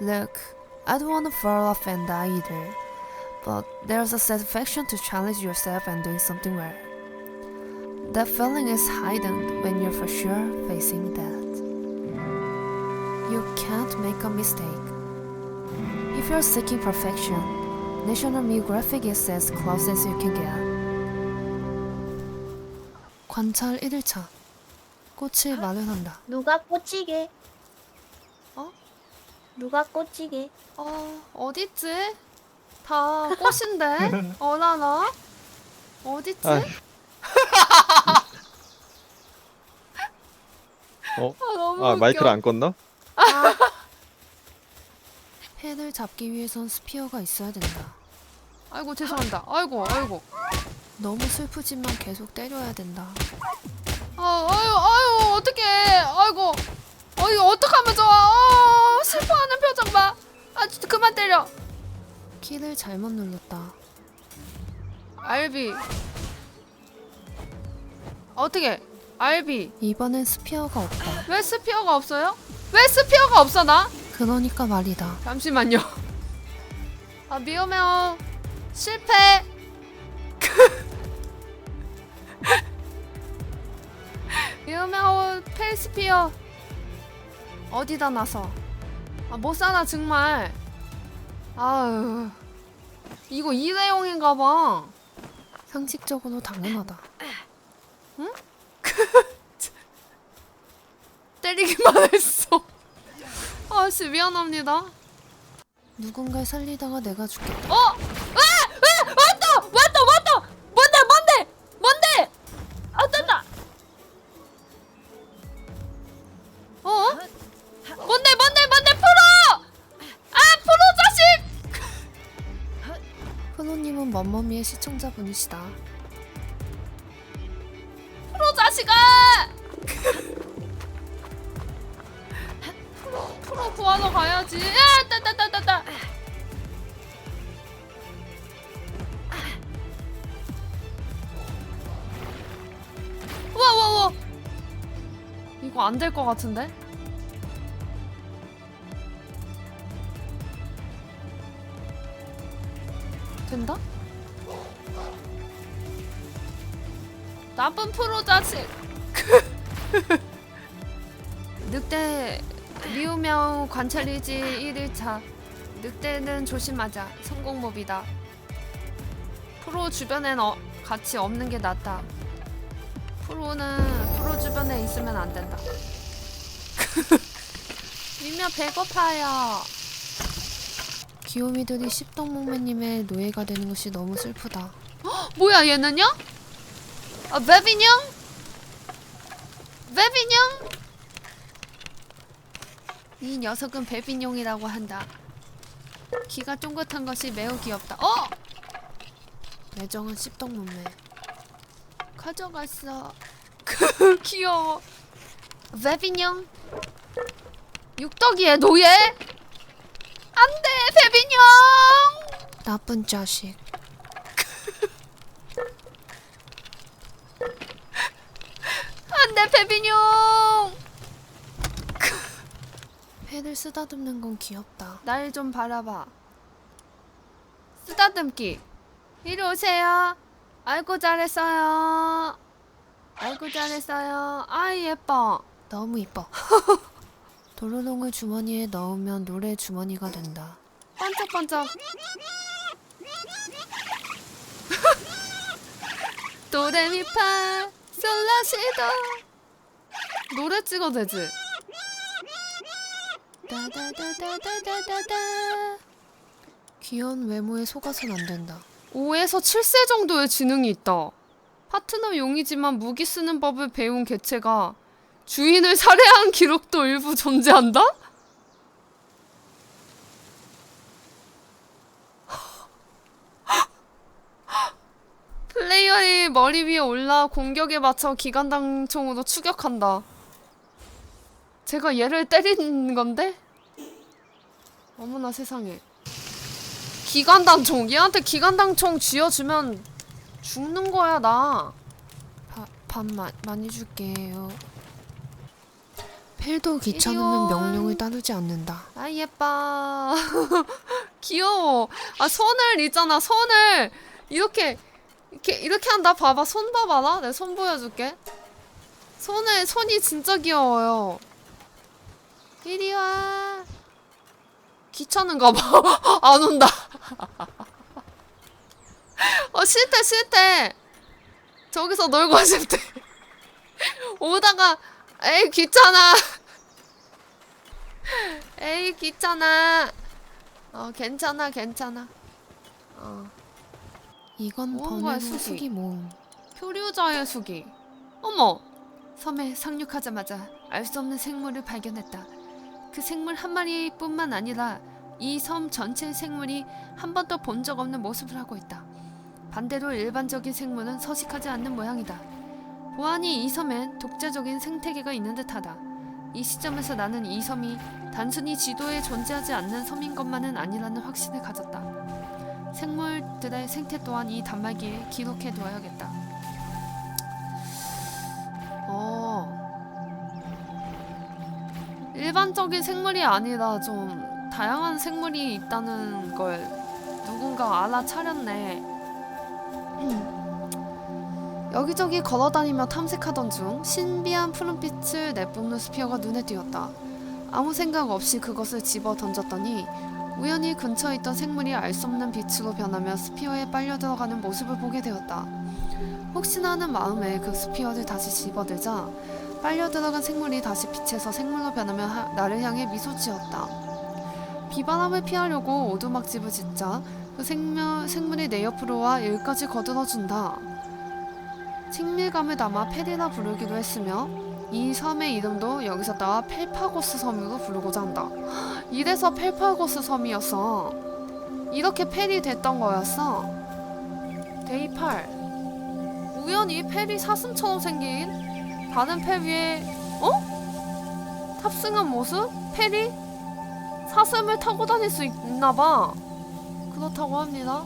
Look, I don't want to fall off and die either. But there's a satisfaction to challenge yourself and doing something rare. That feeling is heightened when you're for sure facing death. You can't make a mistake. If you're seeking perfection, National Geographic is as close as you can get. 관찰 1일차 꽃을 마련한다. 누가 꽂히게? 어? 누가 꽂히게? 어, 어딨지? 다 꽃인데? 어라나? 어딨지? 어? 아, 너무 아 웃겨. 마이크를 안 껐나? 펜을 잡기 위해선 스피어가 있어야 된다. 아이고 죄송합니다. 아이고 아이고. 너무 슬프지만 계속 때려야 된다. 아 아유 아유 키를 잘못 눌렀다. 알비. 어떻게? 알비. 이번엔 스피어가 없다. 왜 스피어가 없어요? 왜 스피어가 없어 나? 그러니까 말이다. 잠시만요. 아 미오메오 실패. 미오메오 펠스피어 어디다 놔서? 아못 사나 정말. 아유 이거 일회용인가봐. 상식적으로 당연하다. 응? 때리기만 했어. 아씨 미안합니다. 누군가를 살리다가 내가 죽겠다. 어! 멈멈이의 시청자분이시다. 프로 자식아! 프로 프로 구하러 가야지. 야, 따따따따따. 우와, 우와, 우와. 이거 안 될 것 같은데? 된다? 나쁜 프로 자식. 늑대 미우명 관찰일지 1일차. 늑대는 조심하자. 성공법이다. 프로 주변엔 어, 같이 없는 게 낫다. 프로는 프로 주변에 있으면 안 된다. 미며 배고파요. 귀요미들이 십덕 목매님의 노예가 되는 것이 너무 슬프다. 헉, 뭐야 얘는요? 아 베비뇽? 베비뇽? 이 녀석은 베빈용이라고 한다. 귀가 쫑긋한 것이 매우 귀엽다. 어! 매정은 씹덕문매. 가져갔어. 귀여워. 베빈용. 육덕이의 노예? 안돼, 베빈용. 나쁜 자식. 안돼, 베빈용. 펜을 쓰다듬는 건 귀엽다. 날 좀 바라봐. 쓰다듬기. 이리 오세요. 아이고 잘했어요. 아이고 잘했어요. 아이 예뻐. 너무 이뻐. 도로롱을 주머니에 넣으면 노래 주머니가 된다. 반짝반짝. 도레미파 솔라시도 노래 찍어도 되지? 따다다다다다다다 귀여운 외모에 속아선 안 된다. 5에서 7세 정도의 지능이 있다. 파트너 용이지만 무기 쓰는 법을 배운 개체가 주인을 살해한 기록도 일부 존재한다? 플레이어의 머리 위에 올라 공격에 맞춰 기관당총으로 추격한다. 제가 얘를 때리는 건데? 어머나 세상에. 기관당총. 얘한테 기관당총 쥐어주면 죽는 거야, 나. 밥, 밥 마, 많이 줄게요. 펠도 귀찮으면 이리온. 명령을 따르지 않는다. 아 예뻐. 귀여워. 아 손을 있잖아 손을 이렇게 이렇게 이렇게 한다. 봐봐 손 봐봐라. 내손 보여줄게. 손에 손이 진짜 귀여워요. 이리 와. 귀찮은가 봐. 안 온다. 어 싫대 싫대. 저기서 놀고 싶대. 오다가 에이 귀찮아. 에이 귀찮아. 어 괜찮아 괜찮아. 어. 이건 뭔가의 번외 수기. 수기 모음. 표류자의 수기. 어머. 섬에 상륙하자마자 알 수 없는 생물을 발견했다. 그 생물 한 마리뿐만 아니라 이 섬 전체 생물이 한 번도 본 적 없는 모습을 하고 있다. 반대로 일반적인 생물은 서식하지 않는 모양이다. 보아하니 이 섬엔 독자적인 생태계가 있는 듯하다. 이 시점에서 나는 이 섬이 단순히 지도에 존재하지 않는 섬인 것만은 아니라는 확신을 가졌다. 생물들의 생태 또한 이 단말기에 기록해 두어야겠다. 일반적인 생물이 아니라 좀 다양한 생물이 있다는 걸 누군가 알아차렸네. 음. 여기저기 걸어다니며 탐색하던 중 신비한 푸른빛을 내뿜는 스피어가 눈에 띄었다. 아무 생각 없이 그것을 집어 던졌더니 우연히 근처에 있던 생물이 알 수 없는 빛으로 변하며 스피어에 빨려 들어가는 모습을 보게 되었다. 혹시나 하는 마음에 그 스피어를 다시 집어들자 빨려 들어간 생물이 다시 빛에서 생물로 변하며 하- 나를 향해 미소 지었다. 비바람을 피하려고 오두막집을 짓자 그 생물, 생물이 내 옆으로 와 일까지 거들어준다. 친밀감을 담아 페리라 부르기도 했으며 이 섬의 이름도 여기서 따와 펠파고스 섬으로 부르고자 한다. 이래서 펠파고스 섬이었어. 이렇게 펠이 됐던 거였어. 데이 8. 우연히 펠이 사슴처럼 생긴 다른 펠 위에 어? 탑승한 모습? 펠이 사슴을 타고 다닐 수 있나 봐. 그렇다고 합니다.